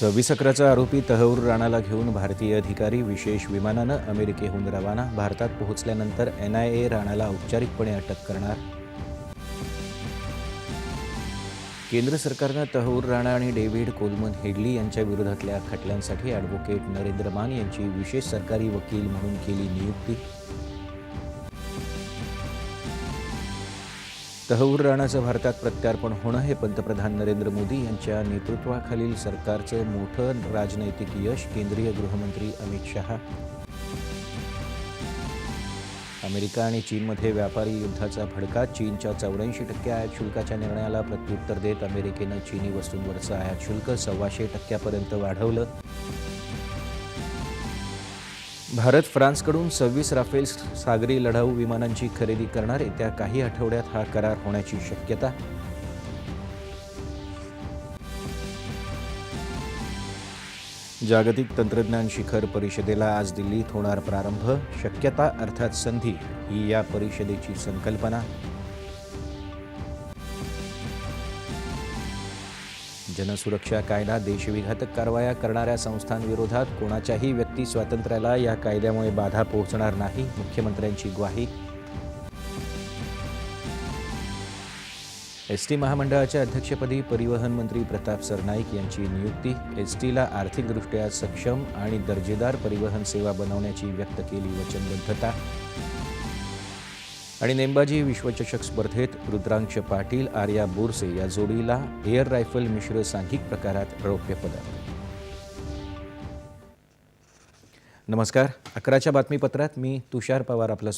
सव्वीस अकराचा आरोपी तहवूर राणाला घेऊन भारतीय अधिकारी विशेष विमानानं अमेरिकेहून रवाना भारतात पोहोचल्यानंतर एन आय ए राणाला औपचारिकपणे अटक करणार. केंद्र सरकारनं तहवूर राणा आणि डेव्हिड कोलमन हेडली यांच्या विरोधातल्या खटल्यांसाठी ॲडव्होकेट नरेंद्र मान यांची विशेष सरकारी वकील म्हणून केली नियुक्ती. तहूर राणाचं भारतात प्रत्यार्पण होणं हे पंतप्रधान नरेंद्र मोदी यांच्या नेतृत्वाखालील सरकारचं मोठं राजनैतिक यश केंद्रीय गृहमंत्री अमित शहा. अमेरिका आणि चीनमध्ये व्यापारी युद्धाचा भडका चीनच्या चौऱ्याऐंशी टक्के आयात शुल्काच्या निर्णयाला प्रत्युत्तर देत अमेरिकेनं चीनी वस्तूंवरचं आयात शुल्क सव्वाशे टक्क्यापर्यंत वाढवलं. भारत फ्रान्सकडून सव्वीस राफेल सागरी लढाऊ विमानांची खरेदी करणार येत्या काही आठवड्यात हा करार होण्याची शक्यता. जागतिक तंत्रज्ञान शिखर परिषदेला आज दिल्लीत होणार प्रारंभ. शक्यता अर्थात संधी ही या परिषदेची संकल्पना. जनसुरक्षा कायदा देशविघातक कारवाया करणाऱ्या संस्थांविरोधात कोणाच्याही व्यक्ती स्वातंत्र्याला या कायद्यामुळे बाधा पोहोचणार नाही मुख्यमंत्र्यांची ग्वाही. एस टी महामंडळाच्या अध्यक्षपदी परिवहन मंत्री प्रताप सरनाईक यांची नियुक्ती एस टीला आर्थिकदृष्ट्या सक्षम आणि दर्जेदार परिवहन सेवा बनवण्याची व्यक्त केली वचनबद्धता. आणि नेमबाजी विश्वचषक स्पर्धेत रुद्रांक्ष पाटील आर्या बोरसे या जोडीला एअर रायफल मिश्र सांघिक प्रकारात रौप्य पदक. नमस्कार. अकराच्या बातमीपत्रात मी तुषार पवार आपलं स्वागत